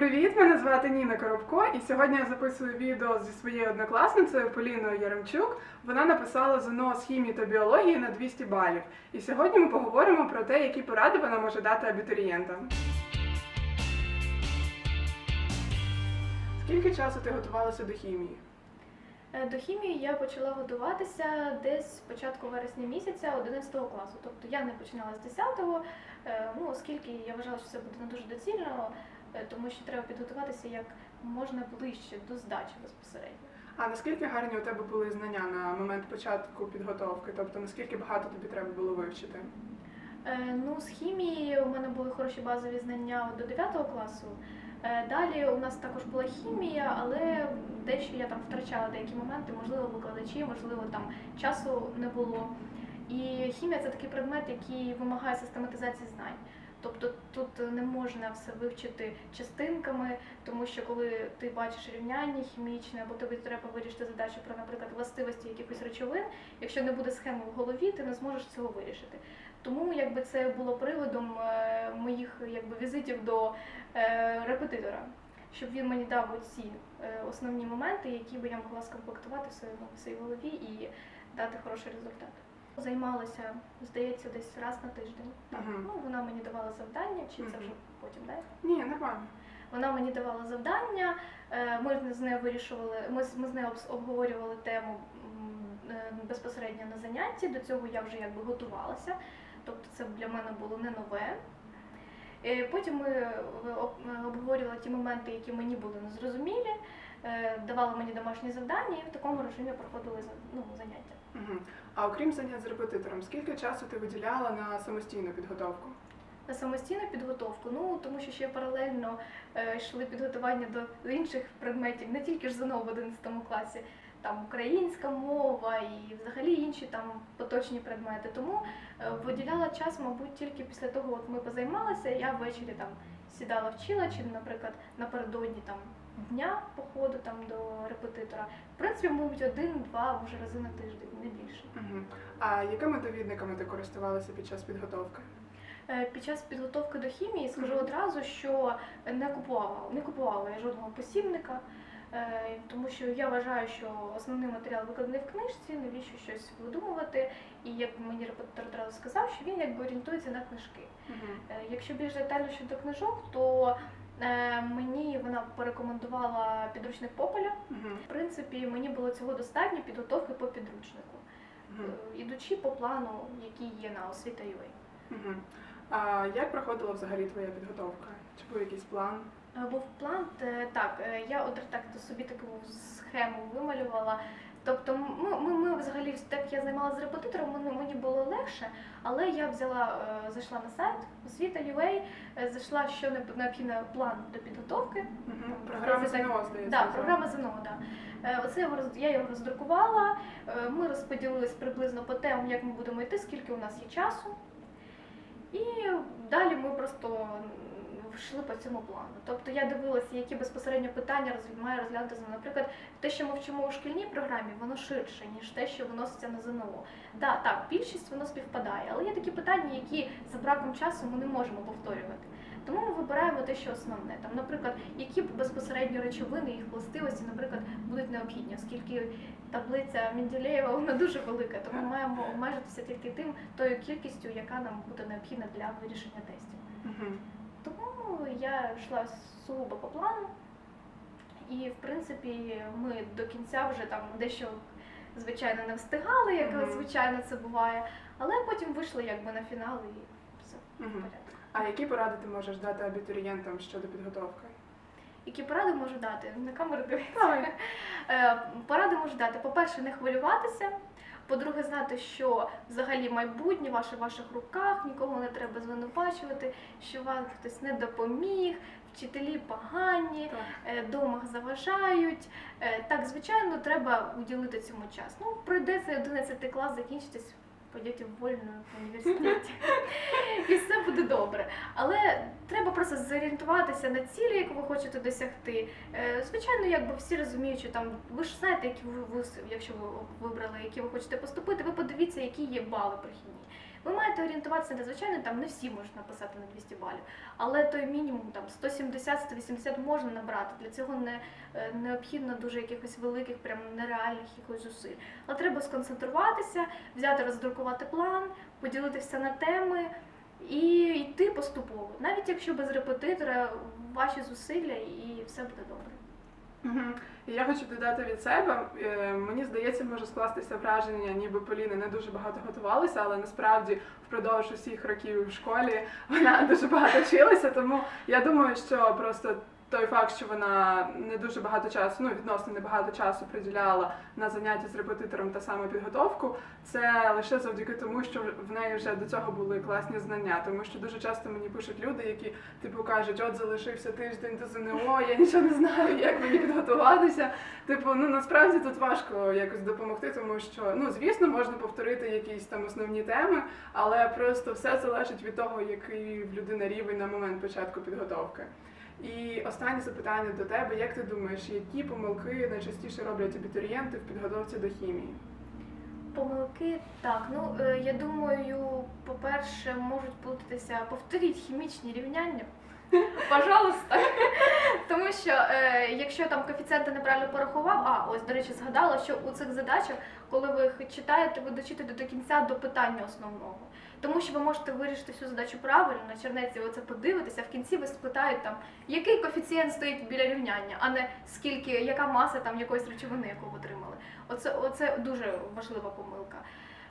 Привіт, мене звати Ніна Коробко, і сьогодні я записую відео зі своєю однокласницею Поліною Яремчук. Вона написала ЗНО з хімії та біології на 200 балів. І сьогодні ми поговоримо про те, які поради вона може дати абітурієнтам. Скільки часу ти готувалася до хімії? Е, До хімії я почала готуватися десь з початку вересня місяця 11 класу. Тобто я не починала з 10-го, е, ну, оскільки я вважала, що це буде не дуже доцільно, тому що треба підготуватися як можна ближче до здачі безпосередньо. А наскільки гарні у тебе були знання на момент початку підготовки? Тобто наскільки багато тобі треба було вивчити? Е, Ну, з хімії у мене були хороші базові знання до 9 класу. Е, Далі у нас також була хімія, але дещо я там втрачала деякі моменти, можливо, викладачі, можливо, там часу не було. І хімія це такий предмет, який вимагає систематизації знань. Тобто тут не можна все вивчити частинками, тому що коли ти бачиш рівняння хімічне, або тобі треба вирішити задачу про, наприклад, властивості якихось речовин, якщо не буде схеми в голові, ти не зможеш цього вирішити. Тому якби це було приводом е, моїх якби візитів до е, репетитора, щоб він мені дав оці е, основні моменти, які би я могла скомплектувати в своєму своїй голові і дати хороший результат. Займалася, здається, десь раз на тиждень. Так. Мгм. Ну, вона мені давала завдання, чи це Мгм. вже потім, так? Ні, нормально. Вона мені давала завдання, е, ми з нею вирішували, ми, з- ми з нею обс- обговорювали тему м, е, безпосередньо на занятті. До цього я вже якби готувалася, тобто це для мене було не нове. Е, Потім ми е, об- е, обговорювали ті моменти, які мені були незрозумілі, е, давали мені домашні завдання і в такому режимі проходили за- ну, заняття. Угу. А окрім занять з репетитором, скільки часу ти виділяла на самостійну підготовку? На самостійну підготовку, ну тому що ще паралельно е, йшли підготування до інших предметів, не тільки ж ЗНО в 11 класі, там українська мова і взагалі інші там поточні предмети. Тому е, виділяла час, мабуть, тільки після того, от ми позаймалися, я ввечері там сідала вчила, чи, наприклад, напередодні там дня походу там до репетитора. В принципі, мабуть, один-два вже рази на тиждень, не більше. Угу. А якими довідниками ти користувалася під час підготовки? Е, Під час підготовки до хімії скажу Мгм. одразу, що не купувала, не купувала я жодного посібника, е, тому що я вважаю, що основний матеріал викладений в книжці, навіщо щось видумувати. І як мені репетитор одразу сказав, що він якби орієнтується на книжки. Е, Якщо більш детально щодо книжок, то мені вона порекомендувала підручник Пополя. Угу. В принципі, мені було цього достатньо підготовки по підручнику, Угу. Е, ідучи по плану, який є на освіта. Угу. А як проходила взагалі твоя підготовка? Чи був якийсь план? Е, Був план, е, так, е, я от так то собі таку схему вималювала. Тобто ми, ми, ми взагалі, так я займалася з репетитором, мені, мені було легше, але я взяла, зайшла на сайт освіта.ua, е, зайшла, що не- необхідно план до підготовки. Угу. Програма ЗНО, здається. Так? програма ЗНО. Е, Оце я його роз- я його роздрукувала. Ми розподілились приблизно по темам, як ми будемо йти, скільки у нас є часу. І далі ми просто йшли по цьому плану. Тобто я дивилася, які безпосередньо питання має розглянути. Наприклад, те, що ми вчимо у шкільній програмі, воно ширше, ніж те, що виноситься на ЗНО. Да, так, більшість воно співпадає, але є такі питання, які за браком часу ми не можемо повторювати. Тому ми вибираємо те, що основне. Там, наприклад, які безпосередньо речовини, їх властивості, наприклад, будуть необхідні, оскільки таблиця Менделєєва вона дуже велика, тому ми маємо обмежитися тільки тим тою кількістю, яка нам буде необхідна для вирішення тестів. Я йшла сугубо по плану, і в принципі ми до кінця вже там дещо звичайно не встигали, як Мгм. звичайно це буває, але потім вийшли якби на фінал і все в Мгм. порядку. А які поради ти можеш дати абітурієнтам щодо підготовки? Які поради можу дати? На камеру дивитися. Давай. Е, Поради можу дати. По-перше, не хвилюватися. По-друге, знати, що взагалі майбутнє ваше в ваших руках, нікого не треба звинувачувати, що вам хтось не допоміг, вчителі погані, Так. е, дома заважають. Е, Так, звичайно, треба уділити цьому час. Ну, пройде цей 11 клас, закінчитесь, пойдете в вольну в університеті. І все буде добре. Але треба просто зорієнтуватися на цілі, яку ви хочете досягти. Е, Звичайно, якби всі розуміють, що там ви ж знаєте, які ви якщо ви вибрали, які ви хочете поступити, ви подивіться, які є бали прохідні. Ви маєте орієнтуватися на звичайно, там не всі можуть написати на 200 балів, але той мінімум там 170-180 можна набрати. Для цього не е, необхідно дуже якихось великих, прям нереальних якихось зусиль. Але треба сконцентруватися, взяти, роздрукувати план, поділити все на теми і йти поступово. Навіть якщо без репетитора, ваші зусилля і все буде добре. Я хочу додати від себе. е, Мені здається, може скластися враження, ніби Поліна не дуже багато готувалася, але насправді впродовж усіх років в школі вона дуже багато вчилася. Тому я думаю, що просто той факт, що вона не дуже багато часу, ну відносно небагато часу приділяла на заняття з репетитором та саме підготовку, це лише завдяки тому, що в неї вже до цього були класні знання. Тому що дуже часто мені пишуть люди, які типу кажуть, от залишився тиждень до ЗНО, я нічого не знаю, як мені підготуватися. Типу, ну насправді тут важко якось допомогти, тому що ну звісно можна повторити якісь там основні теми, але просто все залежить від того, який в людини рівень на момент початку підготовки. І останнє запитання до тебе: як ти думаєш, які помилки найчастіше роблять абітурієнти в підготовці до хімії? Помилки так. Ну е, я думаю, по-перше, можуть плутатися. Повторіть хімічні рівняння. Пожалуйста. Тому що е, якщо там коефіцієнти неправильно порахував, а ось до речі, згадала, що у цих задачах, коли ви їх читаєте, ви дочитаєте до кінця до питання основного. Тому що ви можете вирішити всю задачу правильно, на чернеці ви це подивитеся, в кінці ви спитають там, який коефіцієнт стоїть біля рівняння, а не скільки, яка маса там якоїсь речовини, яку ви отримали. Оце, оце дуже важлива помилка.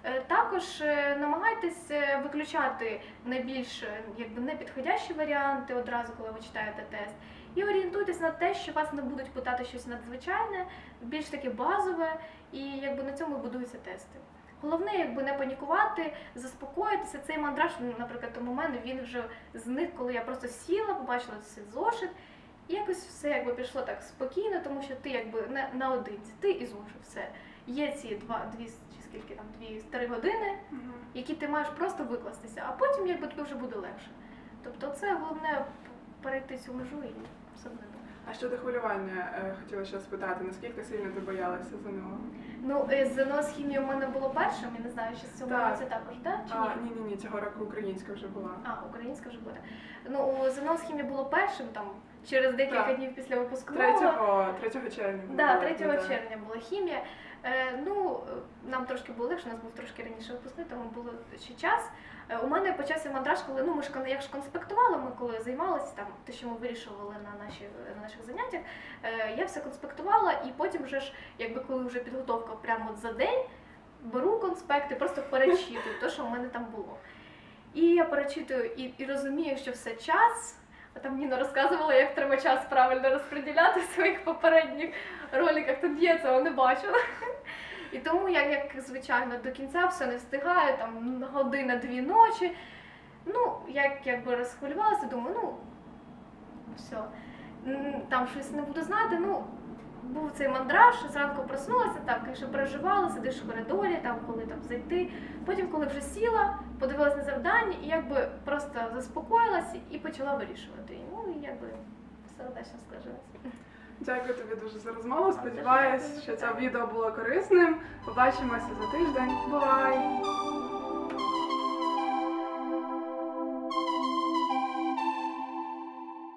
Е, Також е, намагайтесь е, виключати найбільш якби непідходящі варіанти одразу, коли ви читаєте тест, і орієнтуйтесь на те, що вас не будуть питати щось надзвичайне, більш таке базове, і якби на цьому будуються тести. Головне, якби не панікувати, заспокоїтися. Цей мандраж, ну, наприклад, у мене він вже зник, коли я просто сіла, побачила цей зошит, і якось все якби пішло так спокійно, тому що ти якби не наодинці, ти і зошит, все. Є ці два, дві чи скільки там, дві три години, які ти маєш просто викластися, а потім якби тобі вже буде легше. Тобто це головне перейти цю межу і все. А щодо хвилювання, е, хотіла ще спитати, наскільки сильно ти боялася ЗНО? Ну, е, ЗНО з хімії у мене було першим, я не знаю, чи з цього Так. році також, так? Чи ні? А, ні, ні, ні, цього року українська вже була. А, українська вже буде. Ну, у ЗНО з хімії було першим, там, через декілька Так. днів після випускного. 3, 3 червня. Да, було, 3 да. червня була хімія. Е, ну, нам трошки було легше, у нас був трошки раніше випускний, тому було ще час. Е, у мене почався мандраж, коли ну, ми ж як ж конспектували, ми коли займалися там, те, що ми вирішували на, наші, на наших заняттях, е, я все конспектувала, і потім вже ж, якби коли вже підготовка прямо за день, беру конспекти, просто перечитую те, що в мене там було. І я перечитую і, і розумію, що все час. А там Ніна розказувала, як треба час правильно розподіляти в своїх попередніх роликах. Тут я цього не бачила. І тому я, як звичайно, до кінця все не встигаю, там година-дві ночі. Ну, як якби розхвилювалася, думаю, ну все. Там щось не буду знати. Ну, був цей мандраж, зранку проснулася, так, звісно, переживала, сидиш в коридорі, там, коли там зайти. Потім, коли вже сіла, подивилася на завдання і якби просто заспокоїлася і почала вирішувати. Ну і якби все удачно складилося. Дякую тобі дуже за розмову. Сподіваюсь, що це відео було корисним. Побачимося за тиждень. Бувай!